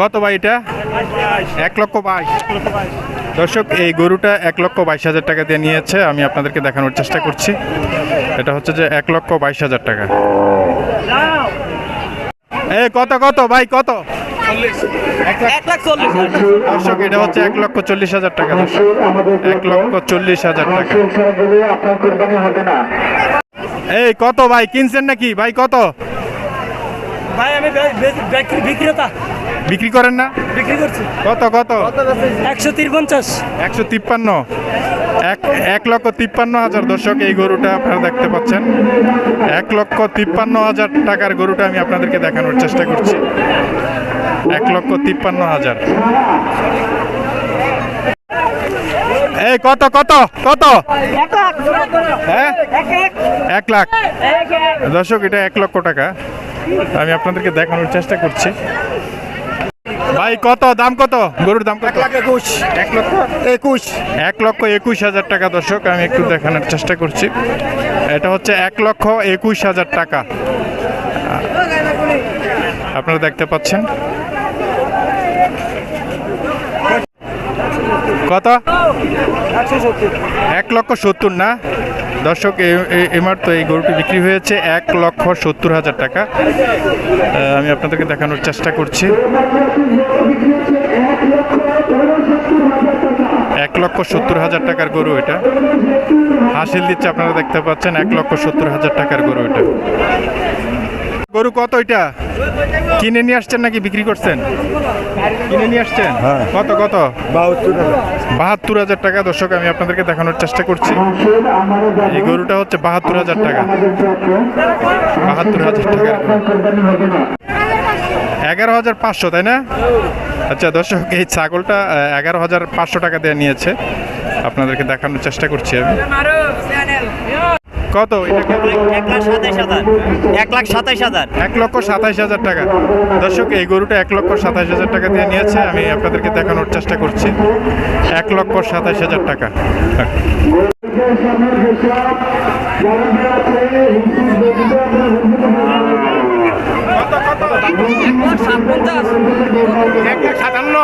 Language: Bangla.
কত ভাই এটা? এক লক্ষ বাইশ। দর্শক এই গরুটা এক লক্ষ বাইশ হাজার টাকা দিয়ে নিয়েছে। আমি আপনাদেরকে দেখানোর চেষ্টা করছি। এটা হচ্ছে যে এক লক্ষ বাইশ হাজার টাকা। এ কত কত ভাই কত? দর্শক এটা হচ্ছে এক লক্ষ চল্লিশ হাজার টাকা। এক লক্ষ চল্লিশ হাজার টাকা। এই কত ভাই? কিনছেন নাকি? ভাই কত? ভাই আমি বিক্রেতা। বিক্রি করেন না? বিক্রি করছি। কত কত? একশো তিরপঞ্চাশ। একশো তিপ্পান্ন। এক এক লক্ষ তিপ্পান্ন হাজার দর্শক এই গরুটা আপনারা দেখতে পাচ্ছেন। এক লক্ষ তিপ্পান্ন হাজার টাকার গরুটা আমি আপনাদেরকে দেখানোর চেষ্টা করছি। এক লক্ষ তিপ্পান্ন হাজার। এই কত কত কত? হ্যাঁ? এক লাখ। দর্শক এটা এক লক্ষ টাকা। আমি আপনাদেরকে দেখানোর চেষ্টা করছি। ভাই কত? দাম কত? গরুর দাম কত? একুশ। এক লক্ষ? একুশ। এক লক্ষ একুশ হাজার টাকা দর্শক আমি একটু দেখানোর চেষ্টা করছি। এটা হচ্ছে এক লক্ষ একুশ হাজার টাকা। আপনারা দেখতে পাচ্ছেন। কত? এক লক্ষ সত্তর না? দর্শক, এ- এ- তো এই গরুটি বিক্রি হয়েছে এক লক্ষ সত্তর হাজার টাকা। আমি আপনাদেরকে দেখানোর চেষ্টা করছি। এক লক্ষ সত্তর হাজার টাকার গরু এটা। হাসিল দিচ্ছে আপনারা দেখতে পাচ্ছেন, এক লক্ষ সত্তর হাজার টাকার গরু এটা। গরু কত এটা? কিনে নিয়ে আসছেন নাকি বিক্রি করছেন? কিনে নিয়ে আসছেন? কত কত? বাহাত্তর হাজার। টাকা। দর্শক আমি আপনাদেরকে দেখানোর চেষ্টা করছি। এই গরুটা হচ্ছে বাহাত্তর হাজার টাকা। বাহাত্তর হাজার টাকা। এগারো হাজার পাঁচশো তাই না? আচ্ছা দর্শক এই ছাগলটা এগারো হাজার পাঁচশো টাকা দিয়ে নিয়েছে। আপনাদেরকে দেখানোর চেষ্টা করছি আমি। কত? এক লাখ সাতাইশ হাজার। এক লাখ সাতাইশ হাজার। এক লক্ষ সাতাইশ হাজার টাকা। দর্শক এই গরুটা এক লক্ষ সাতাইশ হাজার টাকা দিয়ে নিয়েছে। আমি আপনাদেরকে দেখানোর চেষ্টা করছি। এক লক্ষ সাতাইশ হাজার টাকা। এক লাখ সাতান্ন।